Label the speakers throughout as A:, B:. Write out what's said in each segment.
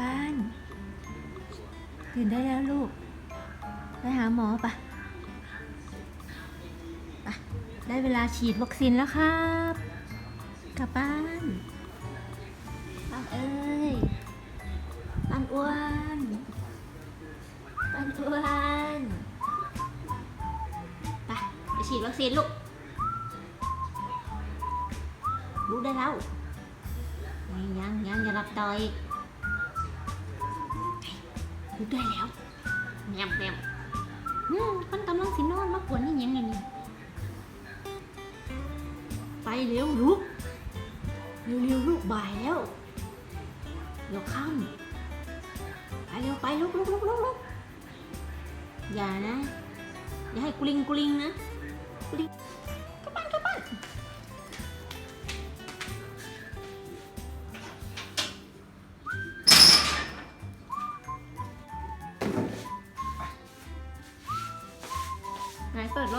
A: บ้าน ตื่นได้แล้วลูก ไปหาหมอปะไปได้เวลาฉีดวัคซีนแล้วครับ กลับบ้านป้านเอ้ยป้านอ้วนป้านอ้วนไปไปฉีดวัคซีนลูกลูกได้แล้วยังยังยังอย่าหลับต่ออีก ลูกได้แล้วแมวแมวอืมมันกำลังสินอนมากวนนี่ยังไงนี่ไปเร็วลูกเร็วเร็วลูกบ่ายแล้วเดี๋ยวค่ำไปเร็วไปลุกลุกลุกลุกลุกอย่านะ อย่าให้กลิงกลิงนะกลิง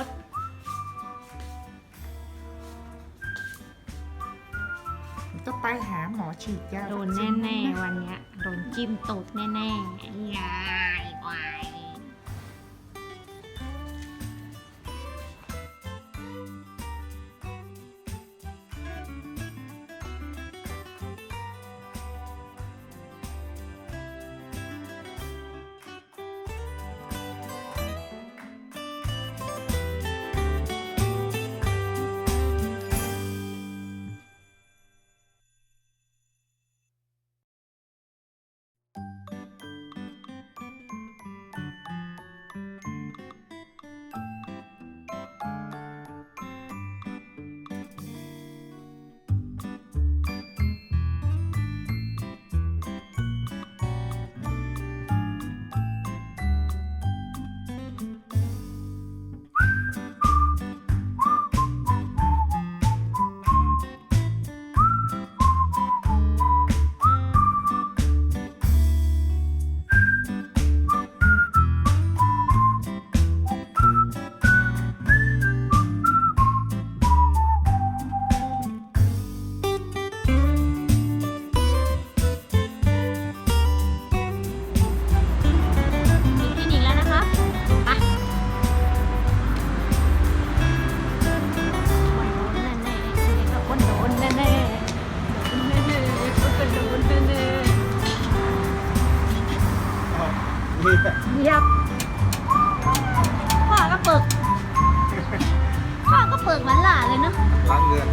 A: ไหนเปิดรถ
B: ก็ไปหาหมอฉีดยา
A: โดนแน่ๆ วันเนี้ยโดนจิ้มตูดแน่ๆง่ายกว่า นี่ๆเยียบพ่อก็เปิกพ่อก็เปิกเหมือนหลานเลยเนาะ
B: ล้างเงิน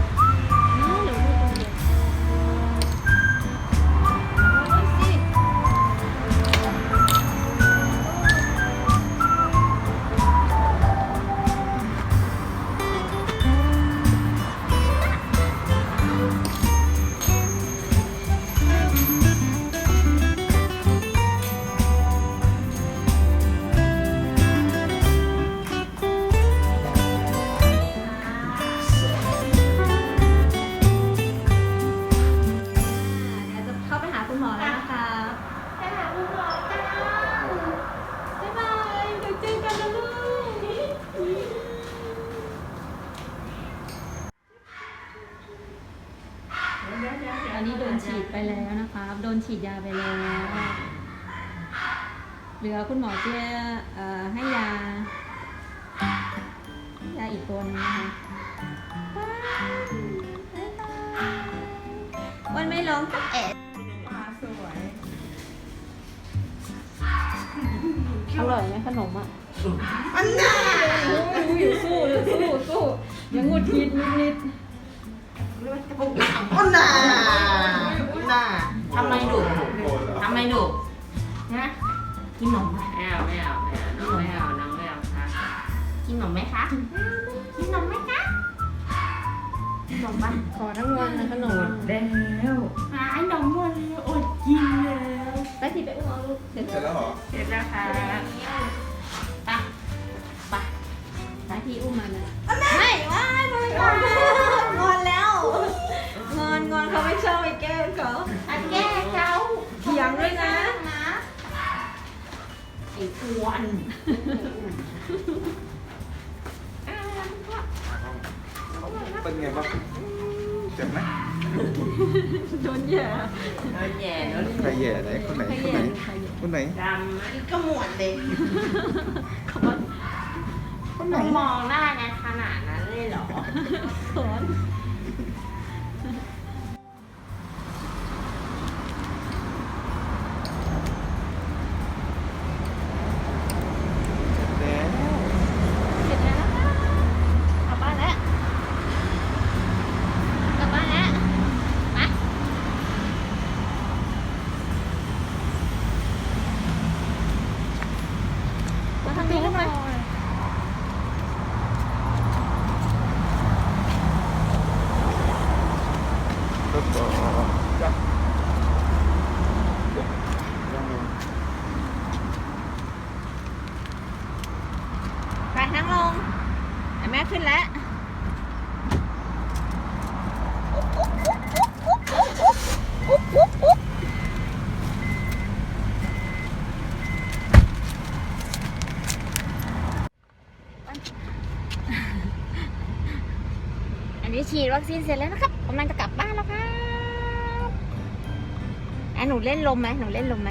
A: ไปแล้วนะคะโดนฉีดยาไปแล้ว เหลือคุณหมอเจะเอ่อให้ยา ยาอีกตัวหนึงนะคะบ๊ายบายวันไม่ร้องสักแอะ
B: มาสวย
A: อร่อยไหมขนมอะ
B: อันน่า
A: อยู่สู้อยู่สู้สู้ยังงุดหิดนิดนิด
B: อันน่าอั นน่า
C: ทำไมดุทำไมดุนะกินนมไหมไม่เอาไม่เอาไม่เอาน้องไม่เอาน้องไม่เอาค่ะกินนมไหมคะกินนมไหมคะกินนมบ้าง
A: ขอทั้งวันนะขนม
C: แล้วหายนมหมดเลยอดกินแล้ว
A: ไปสิไปอุ้มเอาลูกเสร็จ
B: เสร็จแล้วเหรอ
C: เสร็จแล้วค่ะไปไป
A: ไปพี่อุ้มมาเลยไม่ว้ายไม่งอ ชอบไปแกล้งเขา
C: อันแก้เจ้า
A: เถียงด้วยนะ
C: ไอ้อ้วน
B: เป็นไงบ้างเจ็บไหม
C: ไโด
A: นแย่
C: โดนแย่โดน
B: ใครแย่ไหนคนไหนคนไหนคนไหน
C: ดำมันก็หมวดเลย
A: เขาว่า
B: คนไหน
C: ต้องมองหน้ากันขนาดนั้นเลยเหรอ
A: สอน
B: แล้ว
A: เสร็จแล้วนะคะกลับบ้านแล้วกลับบ้านแล้วมามาทางนี้หน่อย
B: รถต่อจ้ะยัง
A: ไปนั่งลงไอ้ แม่ขึ้นแล้วอันนี้ฉีดวัคซีนเสร็จแล้วนะครับกำลังจะกลับบ้านแล้วครับอะหนูเล่นลมไหมหนูเล่นลมไหม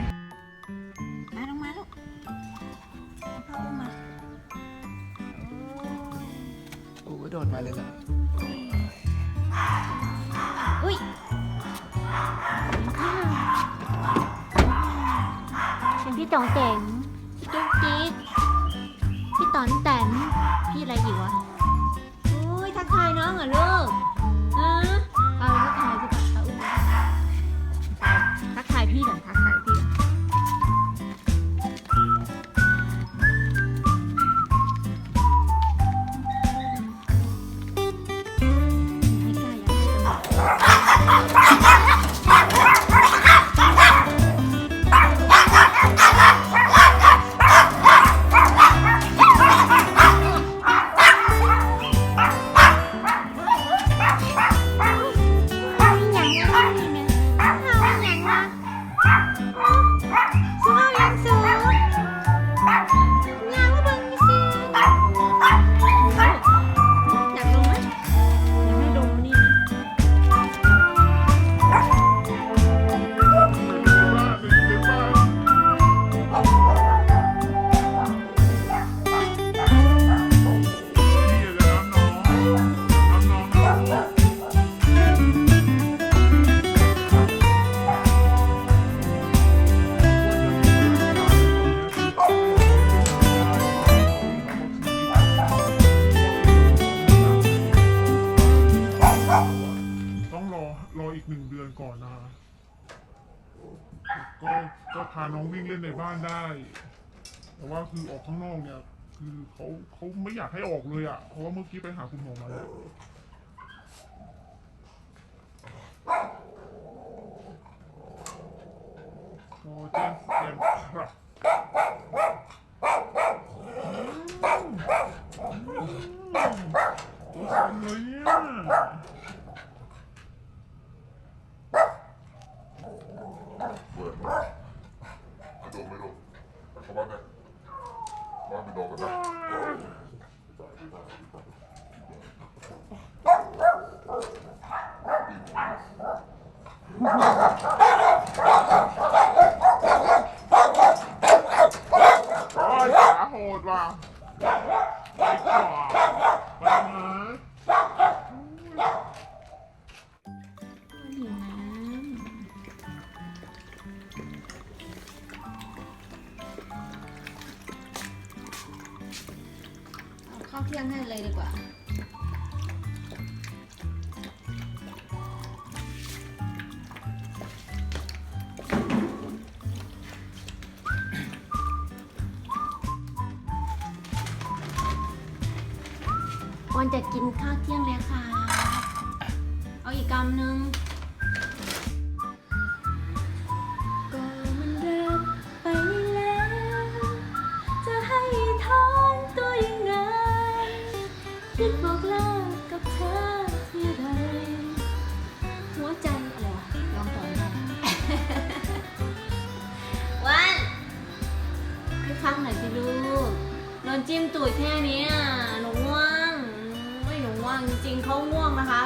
A: พี่ตองแต่งพี่ตุ๊กจิ๊กพี่ตอนแตนพี่อะไรอีกวะอุ้ยทักทายน้องเหรอลูกฮะาน้อง
D: วิ่งเล่นในบ้านได้ แต่ว่าคือออกข้างนอกเนี่ย คือเขาเขาไม่อยากให้ออกเลยอะ่ะ เพราะว่าเมื่อกี้ไปหาคุณหมอมาแล้วรอแจ้งแจ้งครับตัวสั่นเลยเนี่ย
E: เปิด มาไม่โดนไม่โดนเข้
D: ข้าว
A: เที่ยงให้เลยดีกว่า วันจะกินข้าวเที่ยงเลยค่ะ เอาอีกกำหนึ่ง จิ้มตูดแค่นี้อะหนูง่วงไม่หนูง่วงจริงๆเขาง่วงนะคะ